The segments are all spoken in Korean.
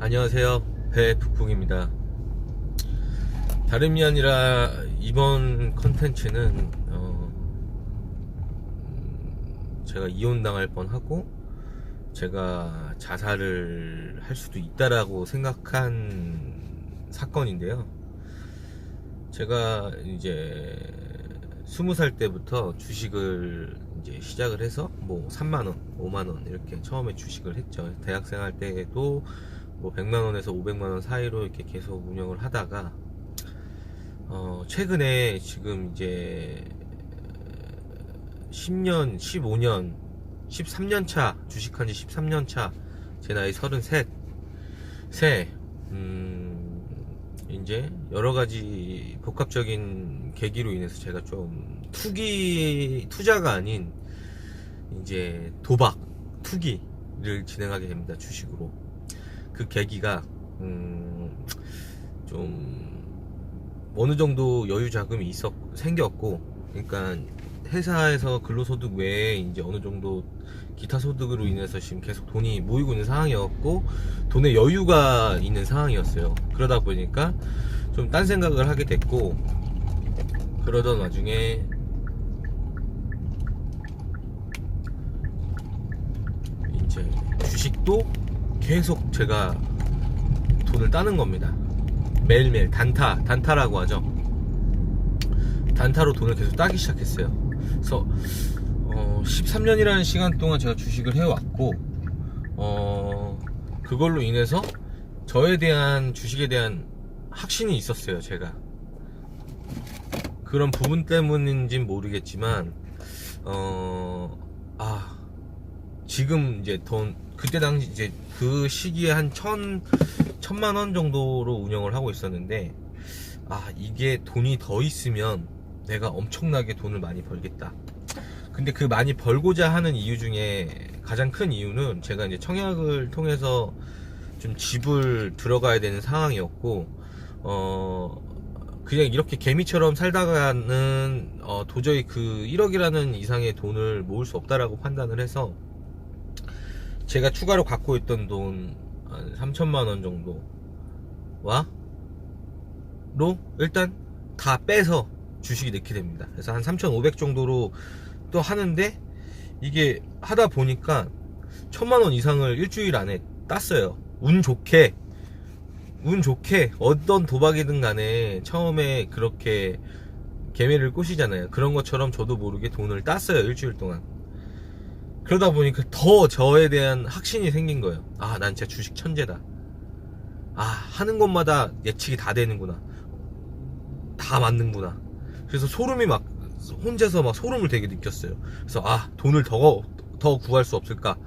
안녕하세요. 배북북입니다. 다름이 아니라 이번 컨텐츠는 어, 음, 제가 이혼당할 뻔하고 제가 자살을 할 수도 있다라고 생각한 사건인데요. 제가 이제 스무 살 때부터 주식을 이제 시작을 해서 뭐 3만 원, 5만 원 이렇게 처음에 주식을 했죠. 대학생 할 때도 뭐 100만 원에서 500만 원 사이로 이렇게 계속 운영을 하다가 어 최근에 지금 이제 10년, 15년, 13년 차 주식한 지 13년 차제 나이 33. 새 음, 이제 여러 가지 복합적인 계기로 인해서 제가 좀 투기 투자가 아닌 이제 도박 투기를 진행하게 됩니다 주식으로 그 계기가 음, 좀 어느 정도 여유 자금이 있었 생겼고 그러니까 회사에서 근로소득 외에 이제 어느 정도 기타 소득으로 인해서 지금 계속 돈이 모이고 있는 상황이었고 돈의 여유가 있는 상황이었어요. 그러다 보니까 좀 딴 생각을 하게 됐고 그러던 와중에 이제 주식도 계속 제가 돈을 따는 겁니다. 매일매일 단타, 단타라고 하죠. 단타로 돈을 계속 따기 시작했어요. 그래서 어, 13년이라는 시간 동안 제가 주식을 해왔고 어, 그걸로 인해서 저에 대한 주식에 대한 확신이 있었어요. 제가 그런 부분 때문인진 모르겠지만 어, 아 지금 이제 돈 그때 당시 이제 그 시기에 한 천, 천만 원 정도로 운영을 하고 있었는데, 아, 이게 돈이 더 있으면 내가 엄청나게 돈을 많이 벌겠다. 근데 그 많이 벌고자 하는 이유 중에 가장 큰 이유는 제가 이제 청약을 통해서 좀 집을 들어가야 되는 상황이었고, 어, 그냥 이렇게 개미처럼 살다가는, 어, 도저히 그 1억이라는 이상의 돈을 모을 수 없다라고 판단을 해서, 제가 추가로 갖고 있던 돈, 한 3천만 원 정도와, 로, 일단 다 빼서 주식이 넣게 됩니다. 그래서 한 3,500 정도로 또 하는데, 이게 하다 보니까, 천만 원 이상을 일주일 안에 땄어요. 운 좋게, 운 좋게, 어떤 도박이든 간에 처음에 그렇게 개미를 꼬시잖아요. 그런 것처럼 저도 모르게 돈을 땄어요. 일주일 동안. 그러다 보니까 더 저에 대한 확신이 생긴 거예요. 아, 난 진짜 주식 천재다. 아, 하는 것마다 예측이 다 되는구나. 다 맞는구나. 그래서 소름이 막, 혼자서 막 소름을 되게 느꼈어요. 그래서 아, 돈을 더, 더 구할 수 없을까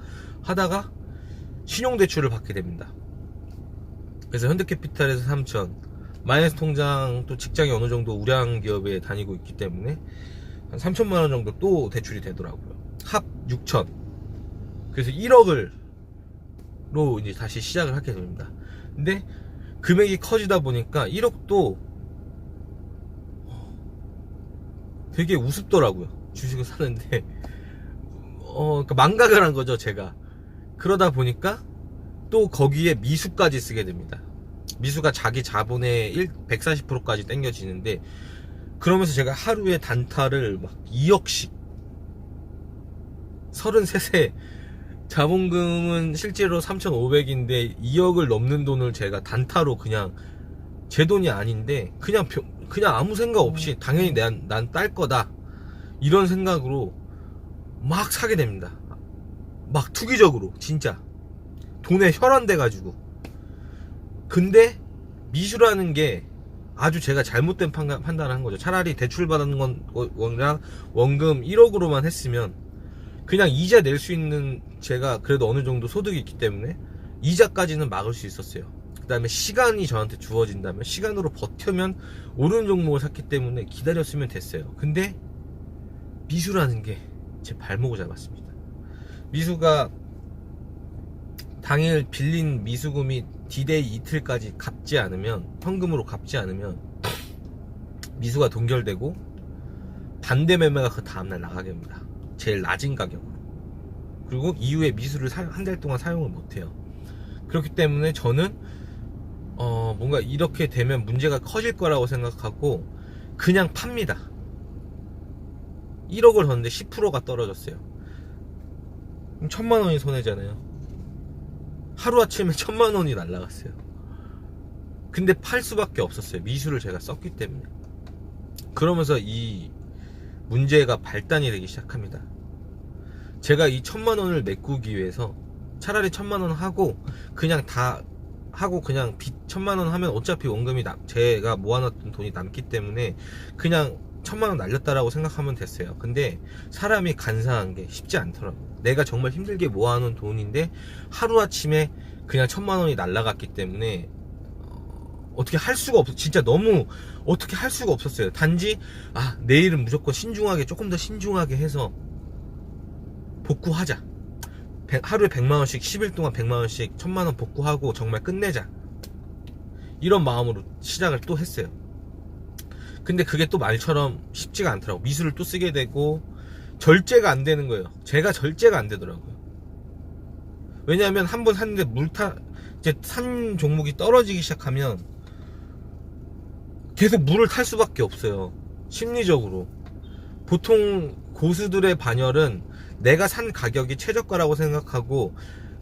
하다가 신용대출을 받게 됩니다. 그래서 현대캐피탈에서 3천, 마이너스 통장 또 직장이 어느 정도 우량 기업에 다니고 있기 때문에 한 3천만 원 정도 또 대출이 되더라고요. 합 6천. 그래서 1억을 로 이제 다시 시작을 하게 됩니다. 근데 금액이 커지다 보니까 1억도 되게 우습더라고요. 주식을 사는데 어 그러니까 망각을 한 거죠, 제가. 그러다 보니까 또 거기에 미수까지 쓰게 됩니다. 미수가 자기 자본의 1, 140%까지 땡겨지는데 그러면서 제가 하루에 단타를 막 2억씩 33세 자본금은 실제로 3,500인데 2억을 넘는 돈을 제가 단타로 그냥 제 돈이 아닌데 그냥 벼- 그냥 아무 생각 없이 당연히 난 딸 거다 이런 생각으로 막 사게 됩니다. 막 투기적으로 진짜 돈에 혈안돼 가지고 근데 미수라는 게 아주 제가 잘못된 판단, 판단을 한 거죠. 차라리 대출 받은 건 원금 1억으로만 했으면 그냥 이자 낼 수 있는 제가 그래도 어느 정도 소득이 있기 때문에 이자까지는 막을 수 있었어요. 그 다음에 시간이 저한테 주어진다면 시간으로 버텨면 오른 종목을 샀기 때문에 기다렸으면 됐어요. 근데 미수라는 게 제 발목을 잡았습니다. 미수가 당일 빌린 미수금이 디데이 이틀까지 갚지 않으면 현금으로 갚지 않으면 미수가 동결되고 반대 매매가 그 다음날 나가게 됩니다. 제일 낮은 가격으로. 그리고 이후에 미수를 한달 동안 사용을 못해요. 그렇기 때문에 저는 어 뭔가 이렇게 되면 문제가 커질 거라고 생각하고 그냥 팝니다. 1억을 줬는데 10%가 떨어졌어요. 천만 원이 손해잖아요. 하루아침에 천만 원이 날라갔어요. 근데 팔 수밖에 없었어요. 미수를 제가 썼기 때문에. 그러면서 이 문제가 발단이 되기 시작합니다 제가 이 천만 원을 메꾸기 위해서 차라리 천만 원 하고 그냥 다 하고 그냥 빚 천만 원 하면 어차피 원금이 남, 제가 모아놨던 돈이 남기 때문에 그냥 천만 원 날렸다라고 생각하면 됐어요. 근데 사람이 간사한 게 쉽지 않더라고요. 내가 정말 힘들게 모아놓은 돈인데 하루아침에 그냥 천만 원이 날라갔기 때문에 어, 어떻게 할 수가 없어. 진짜 너무 어떻게 할 수가 없었어요. 단지 아 내일은 무조건 신중하게 조금 더 신중하게 해서 복구하자. 백- 하루에 100만 원씩 10일 동안 100만 원씩 1000만 원 복구하고 정말 끝내자. 이런 마음으로 시작을 또 했어요. 근데 그게 또 말처럼 쉽지가 않더라고. 미술을 또 쓰게 되고 절제가 안 되는 거예요. 제가 절제가 안 되더라고요. 왜냐하면 한 번 샀는데 물타 이제 산 종목이 떨어지기 시작하면 계속 물을 탈 수밖에 없어요. 심리적으로. 보통 고수들의 반열은 내가 산 가격이 최저가라고 생각하고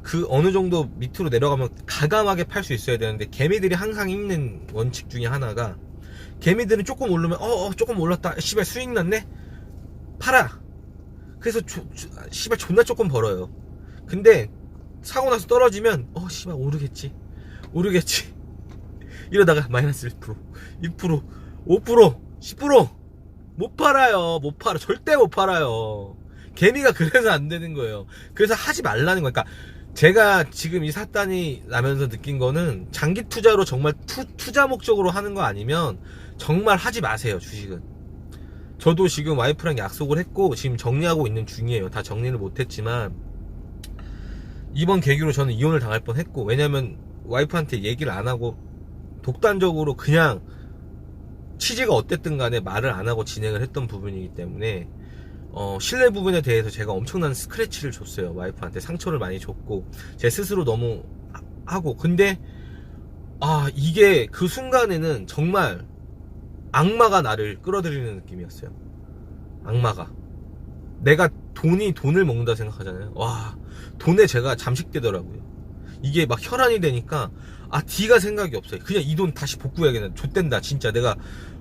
그 어느 정도 밑으로 내려가면 가감하게 팔 수 있어야 되는데 개미들이 항상 있는 원칙 중에 하나가 개미들은 조금 오르면 어, 어 조금 올랐다. 씨발 수익 났네? 팔아. 그래서 조, 조- 아, 씨발 존나 조금 벌어요. 근데 사고 나서 떨어지면 어 씨발 오르겠지. 오르겠지 이러다가 마이너스 1% 2% 5% 10%못 팔아요. 못 팔아. 절대 못 팔아요. 개미가 그래서 안 되는 거예요. 그래서 하지 말라는 거예요 그러니까 제가 지금 이 사단이 나면서 느낀 거는 장기 투자로 정말 투, 투자 목적으로 하는 거 아니면 정말 하지 마세요 주식은. 저도 지금 와이프랑 약속을 했고 지금 정리하고 있는 중이에요. 다 정리를 못했지만 이번 계기로 저는 이혼을 당할 뻔했고 왜냐면 와이프한테 얘기를 안 하고 독단적으로 그냥 취지가 어땠든 간에 말을 안 하고 진행을 했던 부분이기 때문에 어, 신뢰 부분에 대해서 제가 엄청난 스크래치를 줬어요. 와이프한테 상처를 많이 줬고, 제 스스로 너무 하- 하고, 근데, 아, 이게 그 순간에는 정말 악마가 나를 끌어들이는 느낌이었어요. 악마가. 내가 돈이 돈을 먹는다 생각하잖아요. 와, 돈에 제가 잠식되더라고요. 이게 막 혈안이 되니까, 아, D가 생각이 없어요. 그냥 이 돈 다시 복구해야겠네. 좆된다, 진짜. 내가,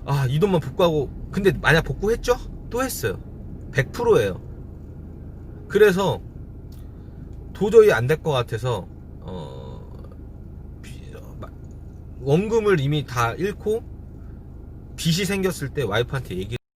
아, 이 돈만 복구하고, 근데 만약 복구했죠? 또 했어요. 100%예요. 그래서 도저히 안 될 것 같아서 어, 비- 어, 마- 원금을 이미 다 잃고 빚이 생겼을 때 와이프한테 얘기